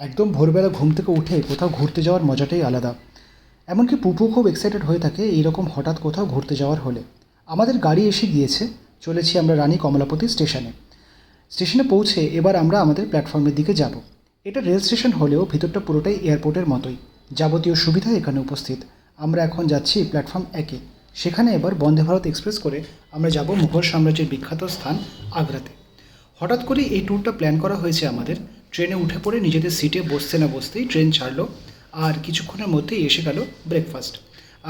একদম ভোরবেলা ঘুম থেকে উঠে কোথাও ঘুরতে যাওয়ার মজাটাই আলাদা। এমনকি পুপু খুব এক্সাইটেড হয়ে থাকে এইরকম হঠাৎ কোথাও ঘুরতে যাওয়ার হলে। আমাদের গাড়ি এসে গিয়েছে, চলেছি আমরা রানী কমলাপতি স্টেশনে। স্টেশনে পৌঁছে এবার আমরা আমাদের প্ল্যাটফর্মের দিকে যাব। এটা রেল স্টেশন হলেও ভিতরটা পুরোটাই এয়ারপোর্টের মতোই। যাবতীয় সুবিধা এখানে উপস্থিত। আমরা এখন যাচ্ছি প্ল্যাটফর্ম একে। সেখানে এবার বন্দে ভারত এক্সপ্রেস করে আমরা যাব মুঘল সাম্রাজ্যের বিখ্যাত স্থান আগ্রাতে। হঠাৎ করে এই ট্যুরটা প্ল্যান করা হয়েছে আমাদের। ট্রেনে উঠে পড়ে নিজেদের সিটে বসতে না বসতেই ট্রেন ছাড়লো আর কিছুক্ষণের মধ্যেই এসে গেল ব্রেকফাস্ট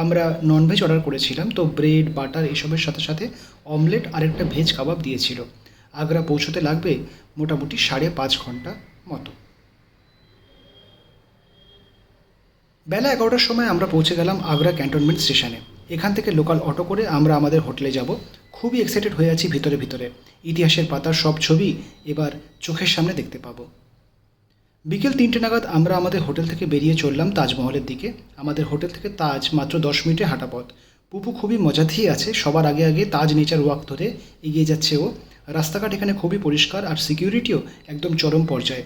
আমরা ননভেজ অর্ডার করেছিলাম, তো ব্রেড বাটার এসবের সাথে সাথে অমলেট আর একটা ভেজ কাবাব দিয়েছিল। আগ্রা পৌঁছতে লাগবে মোটামুটি সাড়ে পাঁচ ঘণ্টা মতো। বেলা এগারোটার সময় আমরা পৌঁছে গেলাম আগ্রা ক্যান্টনমেন্ট স্টেশনে এখান থেকে লোকাল অটো করে আমরা আমাদের হোটেলে যাব। খুবই এক্সাইটেড হয়ে আছি ভিতরে ভিতরে। ইতিহাসের পাতার সব ছবি এবার চোখের সামনে দেখতে পাবো। বিকেল তিনটে নাগাদ আমরা আমাদের হোটেল থেকে বেরিয়ে চললাম তাজমহলের দিকে। আমাদের হোটেল থেকে তাজ মাত্র দশ মিনিটে হাঁটা পথ। পুপু খুবই মজাতেই আছে, সবার আগে আগে তাজ নেচার ওয়াক ধরে এগিয়ে যাচ্ছে ও। রাস্তাঘাট এখানে খুবই পরিষ্কার আর সিকিউরিটিও একদম চরম পর্যায়ে।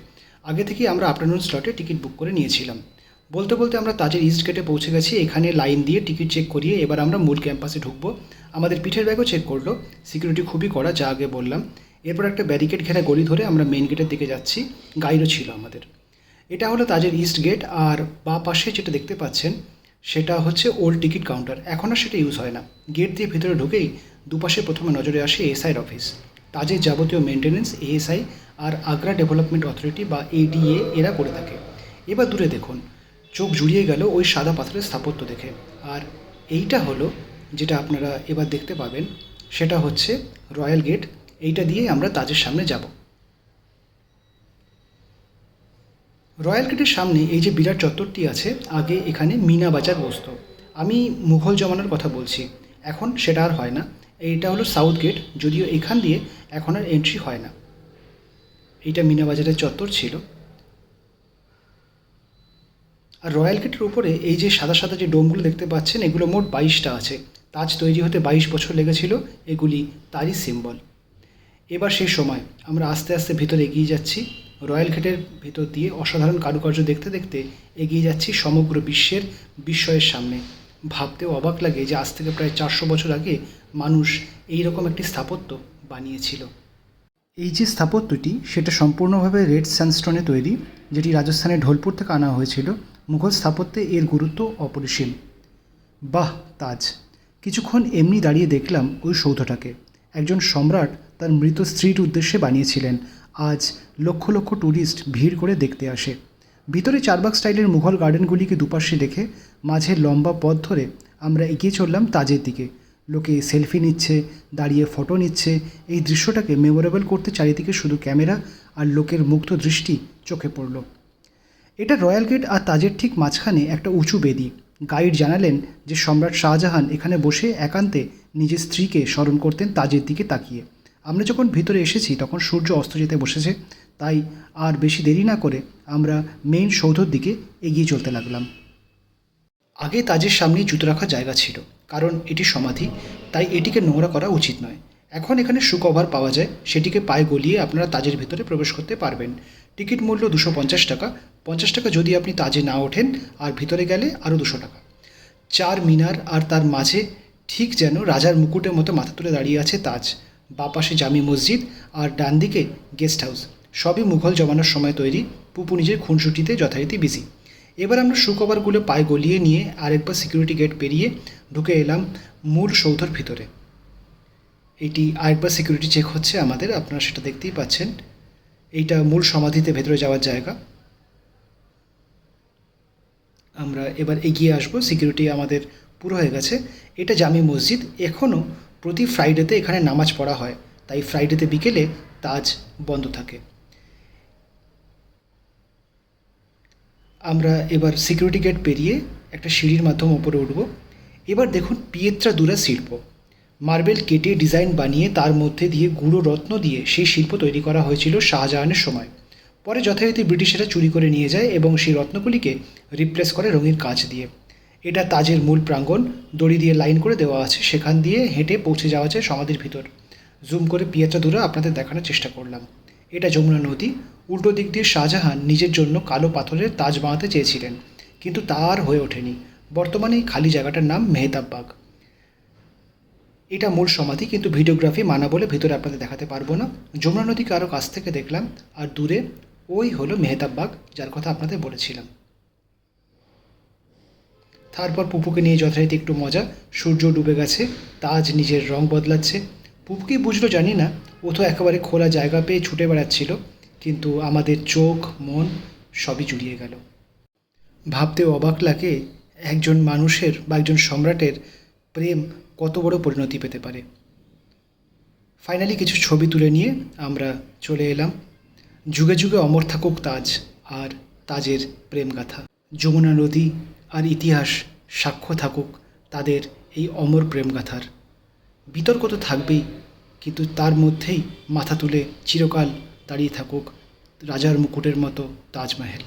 আগে থেকেই আমরা আফটারনুন স্লটে টিকিট বুক করে নিয়েছিলাম। বলতে বলতে আমরা তাজের ইস্ট গেটে পৌঁছে গেছি, এখানে লাইন দিয়ে টিকিট চেক করিয়ে এবার আমরা মূল ক্যাম্পাসে ঢুকবো। আমাদের পিঠের ব্যাগও চেক করল। সিকিউরিটি খুবই কড়া, যা আগে বললাম। এরপর একটা ব্যারিকেড ঘেরা গলি ধরে আমরা মেন গেটের দিকে যাচ্ছি। গাইডও ছিল আমাদের। এটা হলো তাজের ইস্ট গেট আর বা পাশে যেটা দেখতে পাচ্ছেন, সেটা হচ্ছে ওল্ড টিকিট কাউন্টার এখন আর সেটা ইউজ হয় না। গেট দিয়ে ভিতরে ঢুকেই দুপাশে প্রথমে নজরে আসে এসআইয়ের অফিস তাজের যাবতীয় মেনটেনেন্স এএসআই আর আগ্রা ডেভেলপমেন্ট অথরিটি বা এডিএ এরা করে থাকে। এবার দূরে দেখুন, চোখ জুড়িয়ে গেল ওই সাদা পাথরের স্থাপত্য দেখে। আর এইটা হলো, যেটা আপনারা এবার দেখতে পাবেন, সেটা হচ্ছে রয়্যাল গেট এইটা দিয়ে আমরা তাজের সামনে যাব। রয়্যাল গেটের সামনে এই যে বিরাট চত্বরটি আছে, আগে এখানে মিনা বাজার বসতো। আমি মুঘল জমানার কথা বলছি, এখন সেটা আর হয় না। এইটা হলো সাউথ গেট, যদিও এখান দিয়ে এখন আর এন্ট্রি হয় না। এইটা মিনা বাজারের চত্বর ছিল। আর রয়্যাল গেটের উপরে এই যে সাদা সাদা যে ডোমগুলো দেখতে পাচ্ছেন, এগুলো মোট বাইশটা আছে। তাজ তৈরি হতে বাইশ বছর লেগেছিল, এগুলি তারই সিম্বল এবার সেই সময় আমরা আস্তে আস্তে ভিতরে এগিয়ে যাচ্ছি। রয়্যাল গেটের ভিতর দিয়ে অসাধারণ কারুকার্য দেখতে দেখতে এগিয়ে যাচ্ছি সমগ্র বিশ্বের বিস্ময়ের সামনে। ভাবতেও অবাক লাগে যে আজ থেকে প্রায় চারশো বছর আগে মানুষ এই রকম একটি স্থাপত্য বানিয়েছিল। এই যে স্থাপত্যটি, সেটা সম্পূর্ণভাবে রেড স্যান্ডস্টোনে তৈরি, যেটি রাজস্থানের ঢোলপুর থেকে আনা হয়েছিল। মুঘল স্থাপত্যে এর গুরুত্ব অপরিসীম। বাহ, তাজ! কিছুক্ষণ এমনি দাঁড়িয়ে দেখলাম ওই সৌধটাকে। একজন সম্রাট তার মৃত স্ত্রীর উদ্দেশ্যে বানিয়েছিলেন। আজ লক্ষ লক্ষ ট্যুরিস্ট ভিড় করে দেখতে আসে। ভিতরে চারবাগ স্টাইলের মুঘল গার্ডেনগুলিকে দুপাশে রেখে মাঝে লম্বা পথ ধরে আমরা এগিয়ে চললাম তাজের দিকে। লোকে সেলফি নিচ্ছে, দাঁড়িয়ে ফটো নিচ্ছে। এই দৃশ্যটাকে মেমোরেবল করতে চারিদিকে শুধু ক্যামেরা আর লোকের মুগ্ধ দৃষ্টি চোখে পড়ল। এটা রয়্যাল গেট আর তাজের ঠিক মাঝখানে একটা উঁচু বেদি। গাইড জানালেন যে সম্রাট শাহজাহান এখানে বসে একান্তে নিজের স্ত্রীকে স্মরণ করতেন তাজের দিকে তাকিয়ে। আমরা যখন ভিতরে এসেছি, তখন সূর্য অস্ত যেতে বসেছে, তাই আর বেশি দেরি না করে আমরা মেইন সৌধর দিকে এগিয়ে চলতে লাগলাম। আগে তাজের সামনেই জুতো রাখার জায়গা ছিল, কারণ এটি সমাধি, তাই এটিকে নোংরা করা উচিত নয়। এখন এখানে সুকভার পাওয়া যায়, সেটিকে পায়ে গলিয়ে আপনারা তাজের ভিতরে প্রবেশ করতে পারবেন। টিকিট মূল্য দুশো পঞ্চাশ টাকা পঞ্চাশ টাকা যদি আপনি তাজে না ওঠেন, আর ভিতরে গেলে আরও দুশো টাকা। চার মিনার আর তার মাঝে ঠিক যেন রাজার মুকুটের মতো মাথা তুলে দাঁড়িয়ে আছে তাজ। বাপাশে জামি মসজিদ আর ডান দিকে গেস্ট হাউস। সবই মুঘল জমানোর সময় তৈরি। পুপু নিজের খুনসুটিতে যথারীতি বিজি এবার আমরা সুকভারগুলো পায়ে গলিয়ে নিয়ে আরেকবার সিকিউরিটি গেট পেরিয়ে ঢুকে এলাম মূল সৌধর ভিতরে। এটি আরেকবার সিকিউরিটি চেক হচ্ছে আমাদের। আপনারা সেটা দেখতেই পাচ্ছেন। এইটা মূল সমাধিতে ভেতরে যাওয়ার জায়গা। আমরা এবার এগিয়ে আসব। সিকিউরিটি আমাদের পুরো হয়ে গেছে। এটা জামি মসজিদ। এখনও প্রতি ফ্রাইডেতে এখানে নামাজ পড়া হয়, তাই ফ্রাইডেতে বিকেলে তাজ বন্ধ থাকে। আমরা এবার সিকিউরিটি গেট পেরিয়ে একটা সিঁড়ির মাধ্যমে ওপরে উঠব। এবার দেখুন পিয়েত্রা দুরা শিল্প। মার্বেল কেটে ডিজাইন বানিয়ে তার মধ্যে দিয়ে গুঁড়ো রত্ন দিয়ে সেই শিল্প তৈরি করা হয়েছিল শাহজাহানের সময়। পরে যথারীতি ব্রিটিশেরা চুরি করে নিয়ে যায় এবং সেই রত্নগুলিকে রিপ্লেস করে রঙিন কাঁচ দিয়ে। এটা তাজের মূল প্রাঙ্গণ। দড়ি দিয়ে লাইন করে দেওয়া আছে। সেখান দিয়ে হেঁটে পৌঁছে যাওয়া যায় সমাধির ভিতর। জুম করে পিয়াচা দূরে আপনাদের দেখানোর চেষ্টা করলাম। এটা যমুনা নদী। উল্টো দিক দিয়ে শাহজাহান নিজের জন্য কালো পাথরের তাজ বানাতে চেয়েছিলেন। কিন্তু তার হয়ে ওঠেনি। বর্তমানে এই খালি জায়গাটার নাম মেহতাববাগ এটা মূল সমাধি, কিন্তু ভিডিওগ্রাফি মানা বলে ভিতরে আপনাদের দেখাতে পারব না। যমুনা নদীকে আরও কাছ থেকে দেখলাম। আর দূরে ওই হলো মেহতাববাগ যার কথা আপনাদের বলেছিলাম। তারপর পুপুকে নিয়ে যথারীতি একটু মজা। সূর্য ডুবে গেছে, তাজ নিজের রং বদলাচ্ছে। পুপু কি বুঝলো জানি না, ও তো একেবারে খোলা জায়গা পেয়ে ছুটে বেড়াচ্ছিল, কিন্তু আমাদের চোখ, মন সবই জুড়িয়ে গেল। ভাবতে অবাক লাগে একজন মানুষের বা একজন সম্রাটের প্রেম কত বড় পরিণতি পেতে পারে। ফাইনালি কিছু ছবি তুলে নিয়ে আমরা চলে এলাম। যুগে যুগে অমর থাকুক তাজ আর তাজের প্রেমগাথা। যমুনা নদী আর ইতিহাস সাক্ষ্য থাকুক তাদের এই অমর প্রেমগাথার। বিতর্ক তো থাকবেই, কিন্তু তার মধ্যেই মাথা তুলে চিরকাল দাঁড়িয়ে থাকুক রাজার মুকুটের মতো তাজমহল।